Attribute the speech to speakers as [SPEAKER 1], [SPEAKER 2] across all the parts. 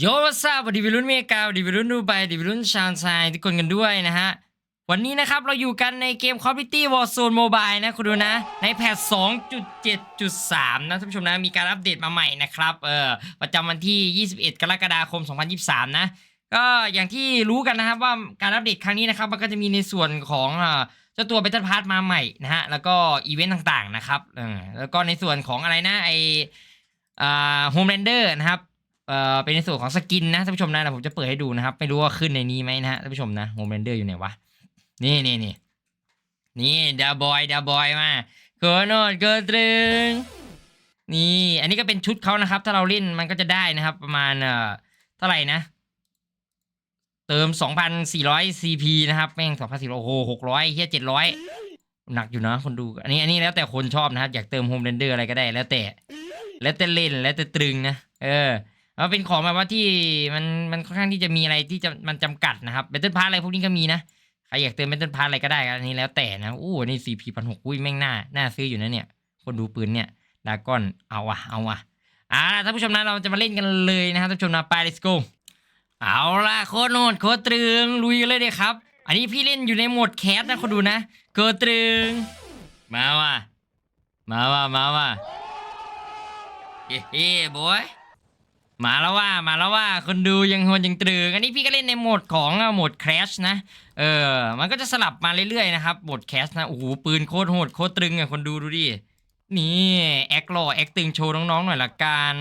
[SPEAKER 1] โยวัสดีวิรุ่นเมกาดีวิรุ่นดูไบดีวิรุ่นชาวไซทุกคนกันด้วยนะฮะ วันนี้นะครับเราอยู่กันในเกม Call of Duty Warzone Mobile นะคุณดูนะ ในแพท 2.7.3 นะท่านผู้ชมนะมีการอัปเดตมาใหม่นะครับเออประจำวันที่ 21 กรกฎาคม 2023 นะ ก็อย่างที่รู้กันนะครับว่าการอัปเดตครั้งนี้นะครับมันก็จะมีในส่วนของเจ้าตัว Battle Pass มาใหม่นะฮะแล้วก็อีเวนต์ต่างๆนะครับแล้วก็ในส่วนของอะไรนะไอโฮมแลนเดอร์นะครับ เอ่อเป็นในส่วนของสกินนะท่านผู้ชมนะเดี๋ยวผมจะเปิดให้ดูนะครับ ไม่รู้ว่าขึ้นในนี้ไหมนะฮะท่านผู้ชมนะโฮมเรนเดอร์อยู่ไหนวะนี่นี่นี่นี่ดาบอยดาบอยมาเกินโนดเกินตรึงนี่อันนี้ก็เป็นชุดเขานะครับ ถ้าเราเล่นมันก็จะได้นะครับ ประมาณเอ่อเท่าไหร่นะ เติม 2,400 CP นะครับแม่ง2,400โอ้โห600เฮีย700 หนักอยู่นะคนดู อันนี้อันนี้แล้วแต่คนชอบนะครับ อยากเติมโฮมเรนเดอร์อะไรก็ได้แล้วแต่ แล้วแต่เล่นแล้วแต่ตรึงนะ เออ มันเป็นของแบบว่าที่มันมันค่อนข้างที่จะมีอะไรที่จะมันจำกัดนะครับเบตเทิลพาร์อะไรพวกนี้ก็มีนะใครอยากเติมเบตเทิลพาร์อะไรก็ได้ครับอันนี้แล้วแต่นะอู้นี่สี่พีพันหกอุ้ยแม่งหน่าหน่าซื้ออยู่นะเนี่ย คนดูปืนเนี่ยดาก้อนเอาอะเอาอะอ่าท่านผู้ชมนะเราจะมาเล่นกันเลยนะครับท่านผู้ชมนะไป let's go เอาล่ะโคตรโนดโคตรตรึงลุยกันเลยเดียครับ อันนี้พี่เล่นอยู่ในโหมดแคสนะคนดูนะโคตรตรึงมาว่ะมาว่ะมาว่ะเฮ้เฮ้บอย มาแล้วว่ามาแล้วว่าคนดูยังโหดยังตรึงอันนี้พี่ก็เล่นในโหมดของโหมดแคชนะเออมันก็จะสลับมาเรื่อยๆนะครับโหมดแคชนะโอ้โหปืนโคตรโหดโคตรตรึงอะคนดูดูดินี่แอคหล่อแอคตึงโชว์น้องๆหน่อยละกัน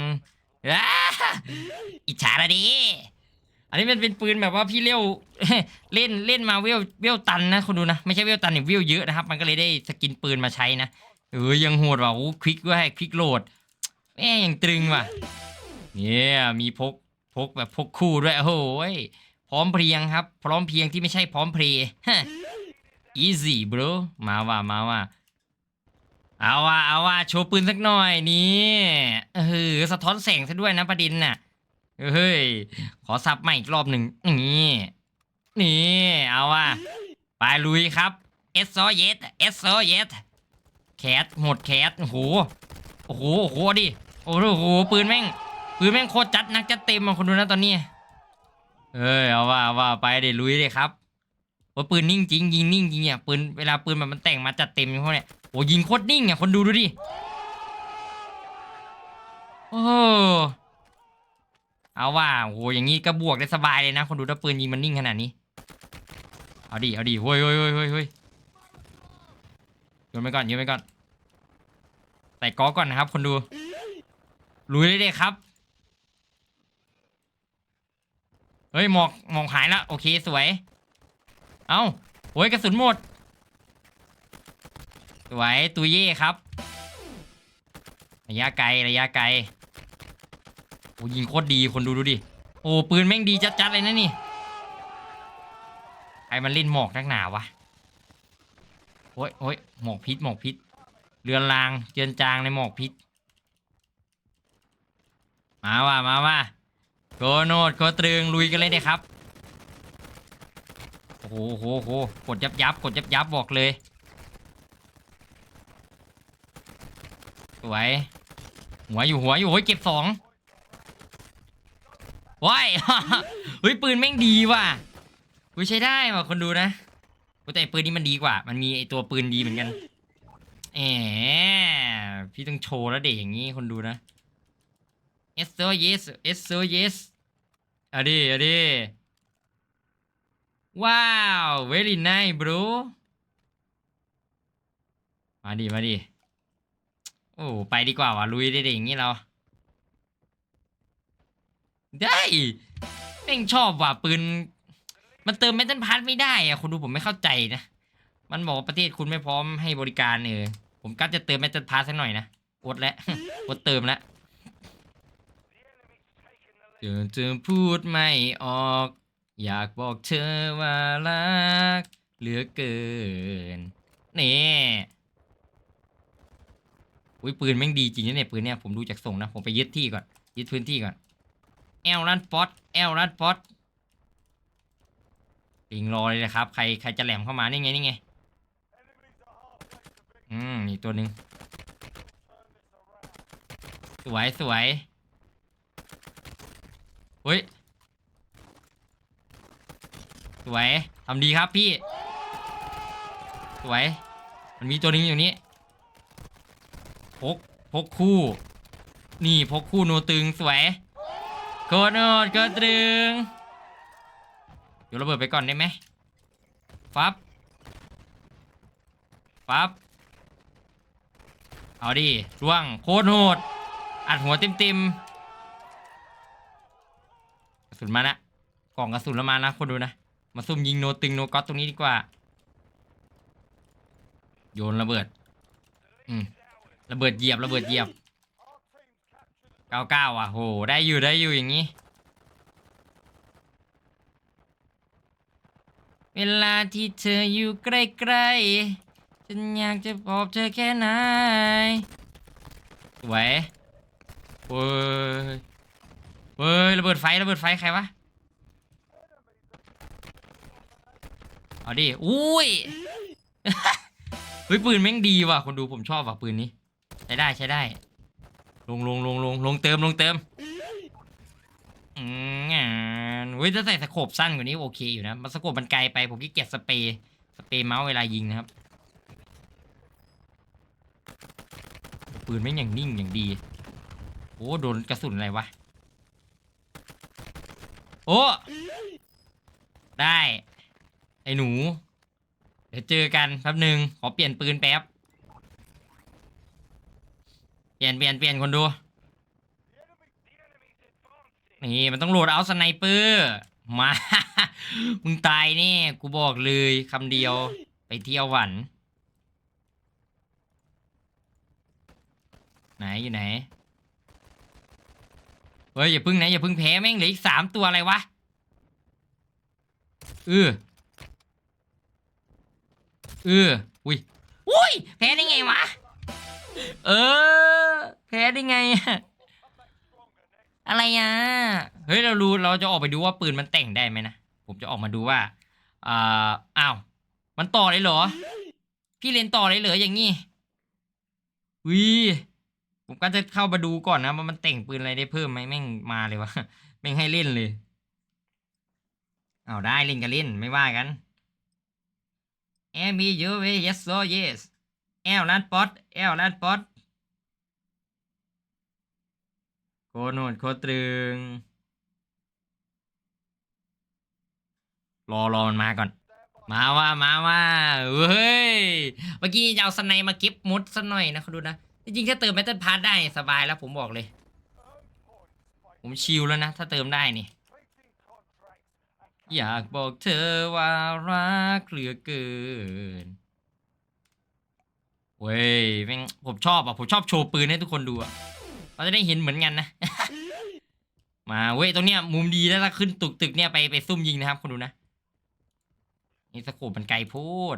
[SPEAKER 1] อิจฉาละดิอันนี้มันเป็นปืนแบบว่าพี่เลี้ยวเล่นเล่นมาเวลเวลตันนะคนดูนะไม่ใช่เวลตันเนี่ยเวลเยอะนะครับ มันก็เลยได้สกินปืนมาใช้นะเออยังโหดว่ะโอ้ควิกด้วยควิกโหลดแม่ยังตรึงว่ะ เนี่ยมีพกพกแบบพกคู่ด้วยโอ้ยพร้อมเพรียงครับ พร้อมเพรียงที่ไม่ใช่พร้อมเพรีย์ฮะ easy bro มาว่ามาว่าเอาว่าเอาว่าโชว์ปืนสักหน่อยนี่เออสะท้อนแสงซะด้วยนะประเด็นน่ะเฮ้ยขอสับใหม่อีกรอบหนึ่งนี่นี่เอาว่าไปลุยครับเอสโซเยสเอสโซเยสแคทหมดแคทโอ้โหโอ้โหโอ้โหดิโอ้โหปืนแม่ง ปืนแม่งโคตรจัดนักจัดเต็มมาคนดูนะตอนนี้เอ้ยเอาว่าว่าไปเดี๋ยวลุยเลยครับว่าปืนนิ่งจริงยิงนิ่งจริงอะปืนเวลาปืนแบบมันแต่งมาจัดเต็มอย่างพวกเนี้ยโอ้ยิงโคตรนิ่งอะคนดูดูดิโอ้เอาว่าโอ้อย่างงี้ก็บวกได้สบายเลยนะ คนดูถ้าปืนยิงมันนิ่งขนาดนี้ เอาดิเอาดิเฮ้ยเฮ้ยเฮ้ยเฮ้ยเฮ้ยโยนไปก่อนโยนไปก่อนใส่ก้อก่อนนะครับ คนดูลุยเลยเด้ครับ เฮ้ยหมอกหมอกหายละโอเคสวย เอาโอ้ยกระสุนหมด สวยตุยเย่ครับ ระยะไกลระยะไกลโอ้ยิงโคตรดีคนดูดูดิ โอ้ปืนแม่งดีจัดๆเลยนะนี่ใครมันเล่นหมอกนักหนาวะโอ้ยโอ้ยหมอกพิษหมอกพิษ เรือนรางเจือนจางในหมอกพิษ มาว่ามาว่า โกโนดโกตรึงลุยกันเลยเนี่ยครับ โอ้โหโหโหกดยับยับกดยับยับบอกเลย สวย หัวอยู่หัวอยู่เฮ้ยเก็บสองว้ายเฮ้ยปืนแม่งดีว่ะกูใช้ได้ว่ะคนดูนะกูแต่ปืนนี้มันดีกว่า มันมีไอตัวปืนดีเหมือนกันแหมพี่ต้องโชว์แล้วเด็กอย่างนี้คนดูนะ yes sir yes yes sir yes อะดิอะดิว้าว very nice bro มาดิมาดิโอ้ไปดีกว่าว่ะลุยได้ดิอย่างนี้เรา ได้แม่งชอบว่ะปืน มันเติมเมทัลพาร์ทไม่ได้อะคุณดูผมไม่เข้าใจนะ มันบอกว่าประเทศคุณไม่พร้อมให้บริการเออผมก็จะเติมเมทัลพาร์ทสักหน่อยนะอดแล้วอดเติมแล้ว เดี๋ยวเธอพูดไม่ออก อยากบอกเธอว่ารัก เหลือเกิน นี่อุ้ยปืนแม่งดีจริงนะเนี่ยปืนเนี่ยผมดูจากส่งนะ ผมไปยึดที่ก่อน ยึดพื้นที่ก่อน แอลรันฟอสแอลรันฟอสปิงรอเลยนะครับ ใครใครจะแหลมเข้ามานี่ไงนี่ไงอืมนี่ตัวหนึ่งสวยสวย เฮ้ย สวยทำดีครับพี่ สวย มันมีตัวหนึงอยู่นี้พกพกคู่ นี่พกคู่โนตึงสวยโคตรโนดโคตรตึงเดี๋ยวระเบิดไปก่อนได้ไหมฟับฟับเอาดิร่วงโคตรโหดอัดหัวเต็มเต็มๆ สุนมาละกล่องกระสุนแล้วมานะคนดูนะ มาซุ่มยิงโนตึงโนก๊อตรงนี้ดีกว่า โยนระเบิด อืมระเบิดเหยียบระเบิดเหยียบเก้าเก้าอะโหได้อยู่ได้อยู่อย่างนี้ เวลาที่เธออยู่ใกล้ๆฉันอยากจะบอกเธอแค่ไหนสวยเว้ย เว้ยระเบิดไฟระเบิดไฟใครวะเอาดิอุ้ยเฮ้ยปืนแม่งดีว่ะคนดูผมชอบว่ะปืนนี้ใช้ได้ใช้ได้ ลงลงลงลงลงเติมลงเติมอืมงาเฮ้ยถ้าใส่สโคปสั้นกว่านี้โอเคอยู่นะมันสโคปมันไกลไปผมขี้เกียจสเปรย์สเปรย์เมาส์เวลายิงนะครับ ปืนแม่งอย่างนิ่งอย่างดีโอ้โดนกระสุนอะไรวะ โอ้ได้ ไอ้หนู เดี๋ยวเจอกันแป๊บหนึ่งขอเปลี่ยนปืนแป๊บ เปลี่ยนเปลี่ยนเปลี่ยนคนดู นี่มันต้องโหลดเอาสไนเปอร์ มา มึงตายนี่กูบอกเลยคำเดียวไปเที่ยวหวันไหนอยู่ไหน เฮ้ยอย่าพึ่งนะอย่าพึ่งแพ้แม่งเหลืออีกสามตัวอะไรวะเออเอออุ้ยอุ้ยแพ้ได้ไงวะเออแพ้ได้ไงอะอะไรอะเฮ้ยเรารู้เราจะออกไปดูว่าปืนมันแต่งได้ไหมนะผมจะออกมาดูว่าอ่าอ้าวมันต่อเลยเหรอ พี่เล่นต่อเลยเหรออย่างงี้วิ ผมก็จะเข้ามาดูก่อนนะว่ามันแต่งปืนอะไรได้เพิ่มไหมแม่งมาเลยวะแม่งให้เล่นเลย เอาได้เล่นก็เล่นไม่ว่ากันแอมมีเยอะเว้ย yes so yes แอลลันป๊อตแอลลันป๊อตโคโนดโคตรึง รอรอมันมาก่อน มาว่ามาว่าเฮ้ย เมื่อกี้จะเอาสไนมาเก็บมุดสัหน่อยนะคุณดูนะ จริงๆถ้าเติมแมตเติลพาร์ทได้สบายแล้วผมบอกเลย ผมชิลแล้วนะ ถ้าเติมได้นี่ อยากบอกเธอว่ารักเหลือเกินเว้ยแม่งผมชอบอะ ผมชอบโชว์ปืนให้ทุกคนดูอะเราจะได้เห็นเหมือนกันนะ มาเว้ยตรงเนี้ยมุมดีแล้วถ้าขึ้นตึกตึกเนี่ยไปไปซุ่มยิงนะครับคุณดูนะ นี่สโคปมันไกลโพูด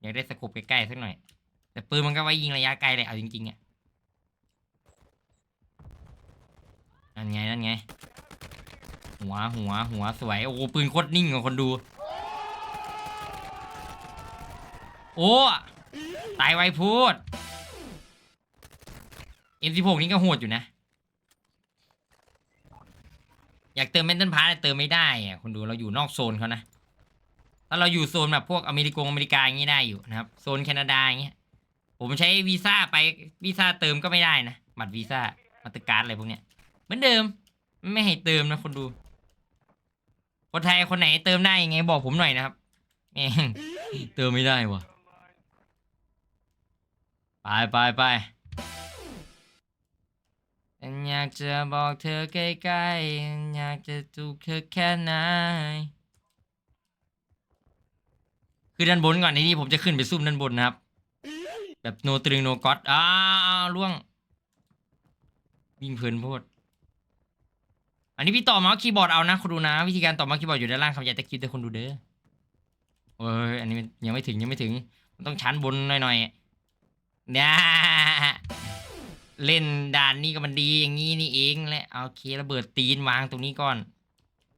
[SPEAKER 1] อยากได้สโคปใกล้ๆสักหน่อย แต่ปืนมันก็ไว้ยิงระยะไกลเลยเอาจริงๆอะ นั่นไงนั่นไง หัวหัวหัวสวย โอ้ปืนโคตรนิ่งกว่าคนดู โอ้ตายไวพูด M16 นี่ก็โหดอยู่นะ อยากเติมเมนเทนพาร์เติมไม่ได้อะคนดูเราอยู่นอกโซนเขานะ ถ้าเราอยู่โซนแบบพวกอเมริกงอเมริกาอย่างนี้ได้อยู่นะครับ โซนแคนาดาอย่างเงี้ย ผมใช้วีซ่าไปวีซ่าเติมก็ไม่ได้นะ บัตรวีซ่ามาตรการดอะไรพวกเนี้ย เหมือนเดิม ไม่ให้เติมนะคนดู คนไทยคนไหนเติมได้ยังไงบอกผมหน่อยนะครับแม่งเติมไม่ได้วะไปไปไปอยากจะบอกเธอใกล้ๆอยากจะจูบเธอแค่ไหนคือด้านบนก่อนในนี้ผมจะขึ้นไปซุ่มด้านบนนะครับ แบบโนตรึงโนก็อดอ้าล่วงวิ่งเพลินโพด อันนี้พี่ต่อเมาส์คีย์บอร์ดเอานะคุณดูนะ วิธีการต่อเมาส์คีย์บอร์ดอยู่ด้านล่างคำยาตะคิดแต่คนดูเด้อเอ้ยอันนี้ยังไม่ถึงยังไม่ถึงมันต้องชั้นบนหน่อยๆเนี่ยเล่นด่านนี้ก็มันดีอย่างนี้นี่เองแหละเอาโอเคระเบิดตีนวางตรงนี้ก่อน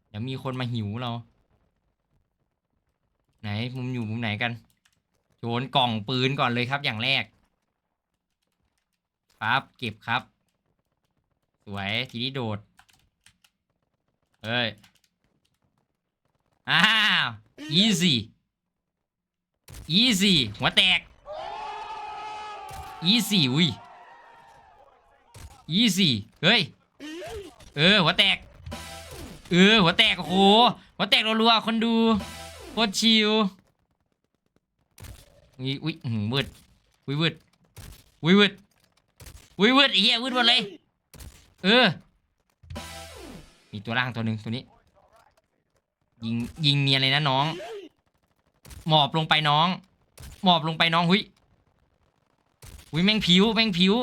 [SPEAKER 1] เดี๋ยวมีคนมาหิวเรา ไหนมุมอยู่มุมไหนกันโยนกล่องปืนก่อนเลยครับอย่างแรกปั๊บเก็บครับ สวยทีนี้โดด เอเฮ้ย อ้าว easy easy หัวแตก easy อุ้ย easy เฮ้ย เออ หัวแตก เออ หัวแตก โอ้โห หัวแตกรัวๆ คนดูโคตรชิวอุ้ยอุ้ยหือวืดอุ้ยวืดอุ้ยวืดอุ้ยวืดไอ้เหี้ยวืดหมดเลย เออ มีตัวล่างตัวหนึ่งตัวนี้ ยิงยิงเนียนเลยนะน้อง หมอบลงไปน้อง หมอบลงไปน้องหุยหุยแม่งผิวแม่งผิว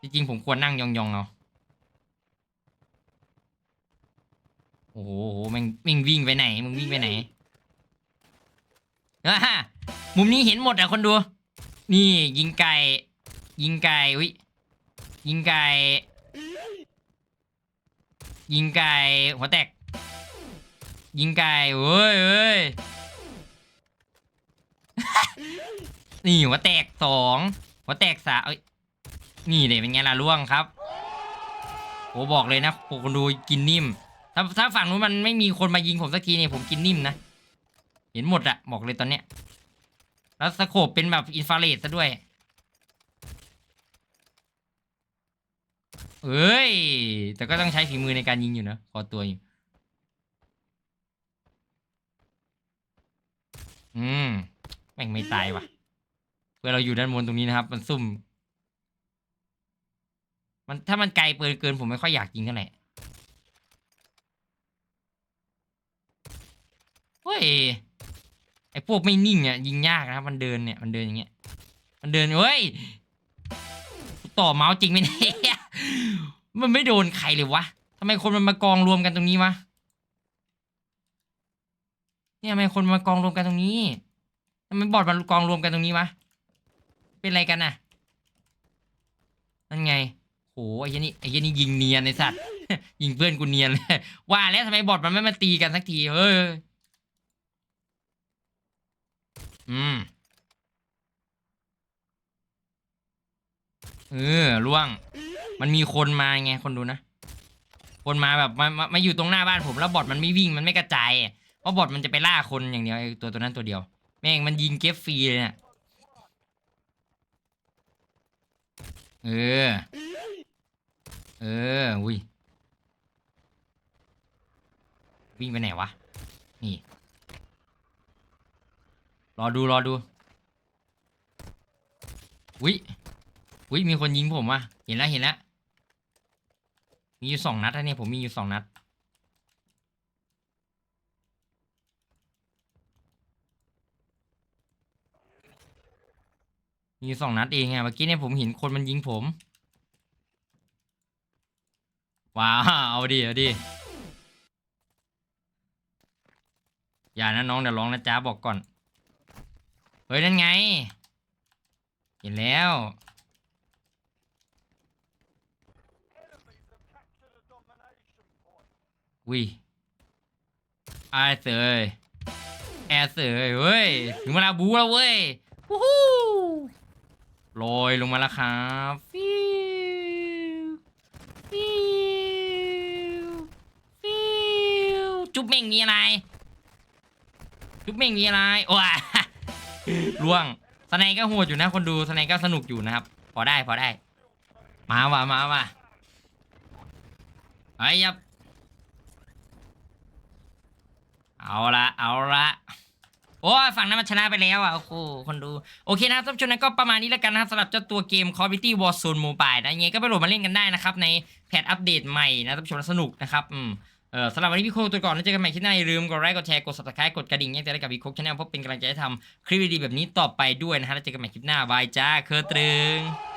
[SPEAKER 1] จริงๆผมควรนั่งยองๆเอาโอ้โหแม่งแม่งวิ่งไปไหนมึงวิ่งไปไหนอ่าฮะมุมนี้เห็นหมดอะคนดู นี่ยิงไก่ยิงไก่อุ้ย ยิงไก่ ยิงไก่หัวแตก ยิงไก่เว้ยเว้ยนี่หัวแตกสองหัวแตกสาเอ้ยนี่เดี๋ยเป็นไงล่ะล่วงครับโหบอกเลยนะผมคนดูกินนิ่ม ถ้าถ้าฝั่งนู้นมันไม่มีคนมายิงผมสักทีเนี่ยผมกินนิ่มนะ เห็นหมดอะบอกเลยตอนเนี้ย แล้วสโคปเป็นแบบอินฟราเรดซะด้วย เอ้ย แต่ก็ต้องใช้ฝีมือในการยิงอยู่นะพอตัวอยู่ อืม แม่งไม่ตายว่ะ เพื่อเราอยู่ด้านบนตรงนี้นะครับ มันซุ่ม มันถ้ามันไกลเกินเกินผมไม่ค่อยอยากยิงเท่าไหร่เฮ้ย ไอพวกไม่นิ่งอะยิงยากนะครับ มันเดินเนี่ย มันเดินอย่างเงี้ย มันเดินเฮ้ย ต่อเมาส์จริงไหมเนี่ย มันไม่โดนใครเลยวะทำไมคนมันมากองรวมกันตรงนี้วะเนี่ยทำไมคนมากองรวมกันตรงนี้ทำไมบอดมันกองรวมกันตรงนี้วะเป็นอะไรกันน่ะนั่นไงโหไอ้เหี้ยนี่ไอ้เหี้ยนี่ยิงเนียนไอ้สัตว์ยิงเพื่อนกูเนียนเลยว่าแล้วทำไมบอดมันไม่มาตีกันสักทีเฮ้ยอืมเออล่วง มันมีคนมาไงคนดูนะ คนมาแบบมามามาอยู่ตรงหน้าบ้านผมแล้วบอทมันไม่วิ่งมันไม่กระจายเพราะบอทมันจะไปล่าคนอย่างเดียวไอ้ตัวตัวนั้นตัวเดียว แม่งมันยิงเก็บฟรีเลยเนี่ยเออ เอออุ้ยวิ่งไปไหนวะ นี่ รอดูรอดูอุ้ย อุ้ยมีคนยิงผมว่ะเห็นแล้วเห็นแล้วมีอยู่สองนัดนะเนี่ยผมมีอยู่สองนัดมีอยู่สองนัดเองอะเมื่อกี้เนี่ยผมเห็นคนมันยิงผม ว้าว เอาดิเอาดิอย่านะน้องเดี๋ยวร้องนะจ๊ะบอกก่อน เฮ้ย นั่นไง เห็นแล้ว วิไอเสยแอร์เสยเว้ย ถึงเวลาบูแล้วเว้ยวู้ฮู้ลอยลงมาแล้วครับฟิวฟิวฟิวจุ๊บเม่งมีอะไร จุ๊บเม่งมีอะไรโอ้ยล่วงสไนก็โหดอยู่นะคนดูสไนก็สนุกอยู่นะครับ พอได้พอได้ มาว่ะมาว่ะไอ้ยยับ เอาละเอาละโอ้ฝั่งนั้นมันชนะไปแล้วอะโอ้โหคนดู โอเคนะครับท่านผู้ชมนั้นก็ประมาณนี้แล้วกันนะครับสำหรับเจ้าตัวเกม Call of Duty Warzone Mobile นะยังไงก็ไปโหลดมาเล่นกันได้นะครับ ในแพทอัปเดตใหม่นะท่านผู้ชมสนุกนะครับอืมเออสำหรับวันนี้พี่โคกตัวก่อนแล้วเจอกันใหม่คลิปหน้าอย่าลืมกดไลค์กดแชร์กด subscribe กดกระดิ่งแจ้งเตือนกับพี่โคกชแนลเพื่อเป็นกำลังใจให้ทำคลิปดีๆแบบนี้ต่อไปด้วยนะฮะแล้วเจอกันใหม่คลิปหน้าบายจ้าเคอร์ตรึง